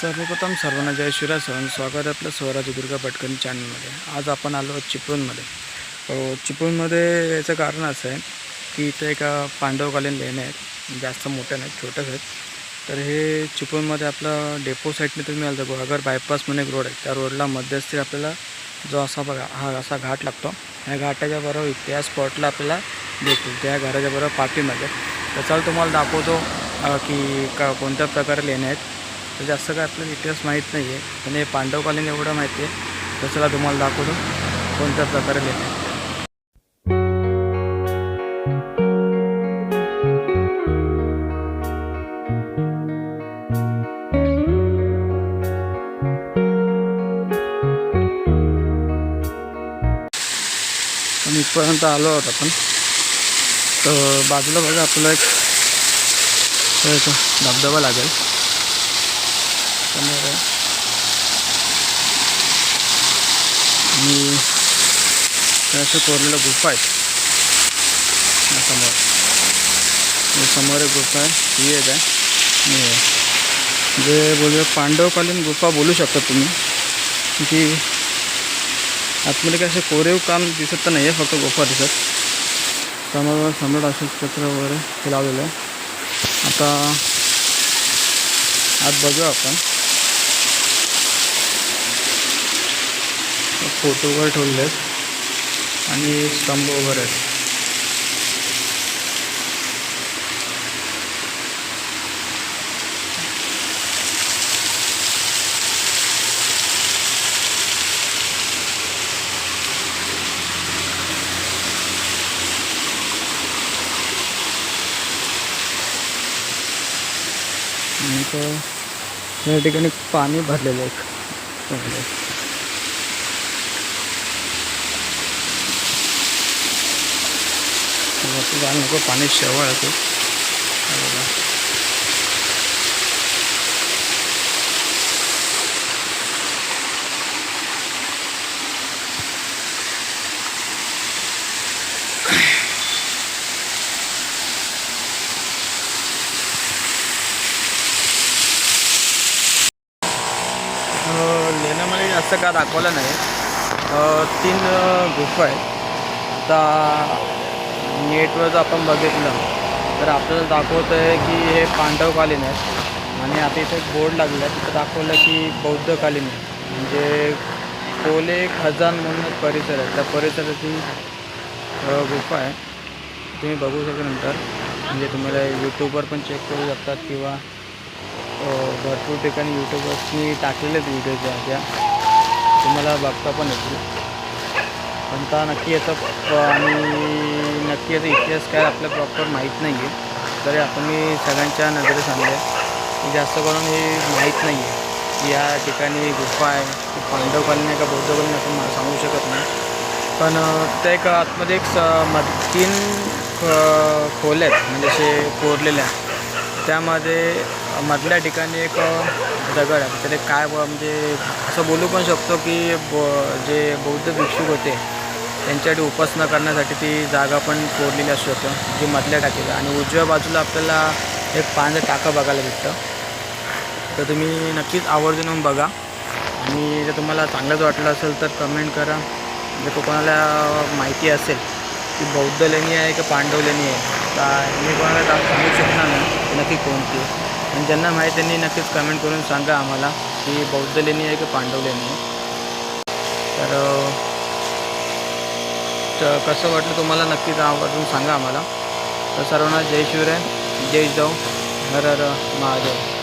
सर्वप्रथम सर्वांना जय शिवराय सर्वांचं स्वागत आहे आपलं स्वराज दुर्गा पटकन चॅनलमध्ये आज आपण आलो चिपळूणमध्ये. चिपळूणमध्ये याचं कारण असं आहे की इथे एका पांडवकालीन लेण्या आहेत. जास्त मोठ्या नाहीत छोट्याच आहेत. तर हे चिपळूणमध्ये आपलं डेपो साईडने तुम्ही आलं तर गुहागर बायपास म्हणून एक रोड आहे. त्या रोडला मध्यस्थी आपल्याला जो असा बघा हा असा घाट लागतो. ह्या घाटाच्या बरोबर त्या स्पॉटला आपल्याला भेटतील त्या घराच्या बरोबर पाठीमध्ये तर तुम्हाला दाखवतो की का कोणत्या प्रकारे लेण्या आहेत. तर जास्त काय आपल्याला इतिहास माहीत नाही आहे पण हे कॉलनी एवढं माहिती आहे तर चला तुम्हाला दाखवतो कोणत्या प्रकारे लिहिते इथपर्यंत आलो आहोत आपण. तर बाजूला बघा आपला एक धबधबा लागेल. समोर आणि असं कोरलेलं गुफा आहे. समोर. समोर एक गुफा आहे. ही एक आहे. जे बोलूया पांडवकालीन गुफा बोलू शकता तुम्ही. की आतमध्ये काय असं कोरीव काम दिसत तर नाही आहे फक्त गुफा दिसत. त्यामुळे सम्राट अशोक चक्र वगैरे हे लावलेलं आहे. आता आत बघूया आपण. फोटो वगैरे ठेवले आहेत आणि स्तंभ वगैरे. आहेत आणि त्या या ठिकाणी पाणी भरलेलं आहे. वरती जायला नको पाणी शेवळ आहे ते. लेण्यामध्ये जास्त का दाखवलं नाही. तीन गुफा आहेत. आता नेटवर जर आपण बघितलं तर आपल्याला दाखवतं आहे की हे पांडवकालीन आहेत. आणि आता इथे एक बोर्ड लागलं आहे तिथं दाखवलं की बौद्धकालीन आहे. म्हणजे कोले खजान म्हणून परिसर आहे. त्या परिसराची गुफा आहे. तुम्ही बघू शकता नंतर. म्हणजे तुम्हाला यूट्यूबवर पण चेक करू शकतात किंवा भरपूर ठिकाणी यूट्यूबवरती टाकलेले आहेत व्हिडिओ ज्या त्या. तुम्हाला बघता पण येतील. पण आता नक्की याचा आणि नक्की याचा इतिहास काय आपल्या प्रॉपर माहीत नाही आहे तरी आता मी सगळ्यांच्या नजरे आणलं आहे की जास्त करून हे माहीत नाही आहे की या ठिकाणी गुफा आहे. की पांडव कॉलनी का बौद्धकलीं आपण मला सांगू शकत नाही. पण त्या एक आतमध्ये एक स मध तीन ख- खोल्या आहेत. म्हणजे असे कोरलेल्या. त्यामध्ये मधल्या ठिकाणी एक दगड आहे. त्याला काय म्हणजे असं बोलू पण शकतो की ब जे बौद्ध भिक्षुक होते त्यांच्यासाठी उपासना करण्यासाठी ती जागा पण कोरलेली असू शकतं जी मधल्या टाकीला. आणि उजव्या बाजूला आपल्याला एक पाण्याचं टाका बघायला भेटतं. तर तुम्ही नक्कीच आवर्जून येऊन बघा. आणि जर तुम्हाला चांगलंच वाटलं असेल तर कमेंट करा. म्हणजे जर कोणाला माहिती असेल की बौद्ध लेणी आहे की पांडव लेणी आहे का मी कोणाला सांगू शकणार नाही नक्की कोणती आणि ज्यांना माहीत त्यांनी नक्कीच कमेंट करून सांगा आम्हाला की बौद्ध लेणी आहे की पांडव लेणी आहे. तर तर कसं वाटलं तुम्हाला? नक्कीच आवर्जून सांगा आम्हाला. तर सर्वांना जय शिवराय जय जाऊ हर हर महादेव.